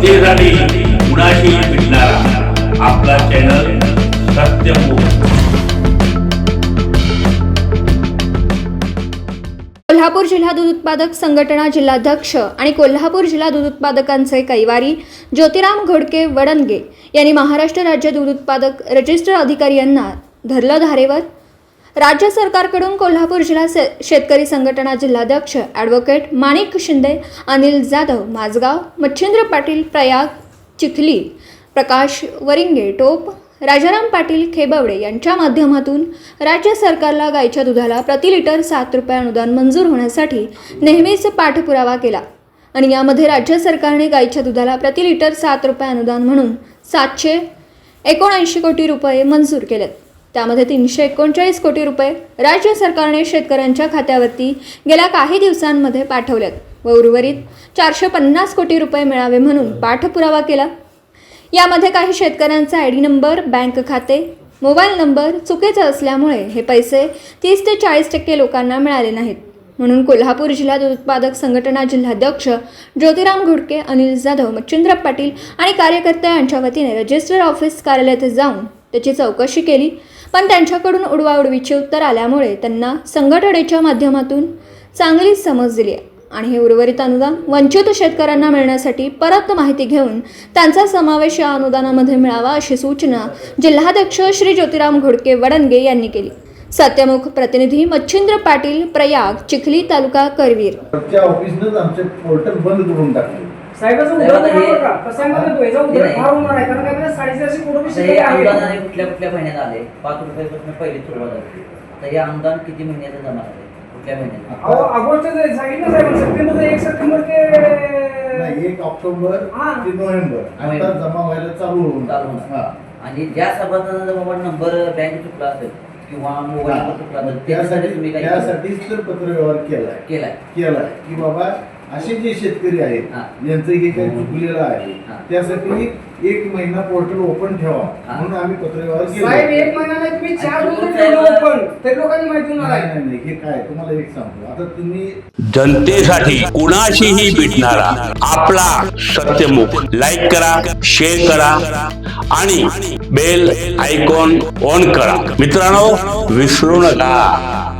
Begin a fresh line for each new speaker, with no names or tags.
जनतेसाठी कुणाशी भेटणारा आपला चॅनल सत्यमुख
कोल्हापूर जिल्हा दूध उत्पादक संघटना जिल्हाध्यक्ष आणि कोल्हापूर जिल्हा दूध उत्पादकांचे कैवारी ज्योतिराम घोडके वडनगे यांनी महाराष्ट्र राज्य दूध उत्पादक रजिस्टर अधिकारी यांना धरलं धारेवर राज्य सरकारकडून कोल्हापूर जिल्हा शेतकरी संघटना जिल्हाध्यक्ष ॲडव्होकेट माणिक शिंदे अनिल जाधव माझगाव मच्छिंद्र पाटील प्रयाग चिखली प्रकाश वरिंगे टोप राजाराम पाटील खेबवडे यांच्या माध्यमातून राज्य सरकारला गायीच्या दुधाला प्रति लिटर सात रुपये अनुदान मंजूर होण्यासाठी नेहमीच पाठपुरावा केला. आणि यामध्ये राज्य सरकारने गायीच्या दुधाला प्रति लिटर सात रुपये अनुदान म्हणून सातशे एकोणऐंशी कोटी रुपये मंजूर केलेत. त्यामध्ये तीनशे एकोणचाळीस कोटी रुपये राज्य सरकारने शेतकऱ्यांच्या खात्यावरती गेल्या काही दिवसांमध्ये पाठवल्यात व उर्वरित चारशे पन्नास कोटी रुपये मिळावे म्हणून पाठपुरावा केला. यामध्ये काही शेतकऱ्यांचा आय डी नंबर बँक खाते मोबाईल नंबर चुकीचा असल्यामुळे हे पैसे तीस ते चाळीस टक्के लोकांना मिळाले नाहीत. म्हणून कोल्हापूर जिल्हा दूध उत्पादक संघटना जिल्हाध्यक्ष ज्योतिराम घुडके अनिल जाधव मच्छिंद्र पाटील आणि कार्यकर्ते यांच्या वतीने रजिस्टर ऑफिस कार्यालयात जाऊन त्याची चौकशी केली. पण त्यांच्याकडून उडवाउडवीचे उत्तर आल्यामुळे त्यांना संघटनेच्या माध्यमातून चांगली समज दिली आहे. आणि हे उर्वरित अनुदान वंचित शेतकऱ्यांना मिळण्यासाठी परत माहिती घेऊन त्यांचा समावेश या अनुदानामध्ये मिळावा अशी सूचना जिल्हाध्यक्ष श्री ज्योतिराम घोडके वडनगे यांनी केली. सत्यमुख प्रतिनिधी मच्छिंद्र पाटील प्रयाग चिखली तालुका करवीर.
ऑफिसनंच आमचे पोर्टल बंद करून टाकले.
साहेबाचं
साहेब,
उदाहरण
आता हे-
बघा. कसं आहे माहिती आहे का? याचा उदाहरण
नाही.
फार होणार आहे कारण काय माहिती आहे? साडेचारशे कोटी
आता हे
शिल्लक आहे.
अनुदान आहे कुठल्या कुठल्या महिन्यात आले पाच रुपयापासून पहिली सुरुवात झाली तर हे अनुदान किती महिन्याचं जमा झाले कुठल्या महिन्यात
अहो, ऑगस्ट जे सांगितलं साहेब सप्टेंबर एक सप्टेंबर ते
नाही एक ऑक्टोबर
हा.
ते नोव्हेंबर आता
नोव्हेंबर.
जमा व्हायला चालू होऊन
चालू होणार.
हा.
आणि ज्या सभासदांचा बाबा नंबर बँक चुकला असेल किंवा मोबाईल नंबर चुकला असेल त्याच्यासाठी तुम्ही
त्यासाठी
काय
त्यासाठीच तर पत्रव्यवहार केलाय
केलाय
केलाय की बाबा असे जे शेतकरी आहेत
हा.
यांचं हे काही चुकलेलं आहे.
हा.
त्यासाठी एक महिना पोर्टल ओपन ठेवा.
हा.
म्हणून आम्ही पत्रव्यवहार
साहेब
केला
एक महिना नाही तुम्ही चार
आणि
रोज
दोन
ठेवलं
साहेब-
ओपन तरी लोकांनी माहिती होणार
नाही
आहे
नाही नाही, हे काय? तुम्हाला एक सांगतो. आता तुम्ही
जनतेसाठी कुणाशीही भेटणारा आपला सत्यमुख. लाईक करा शेअर करा आणि बेल आयकॉन ऑन करा. मित्रांनो विसरू नका.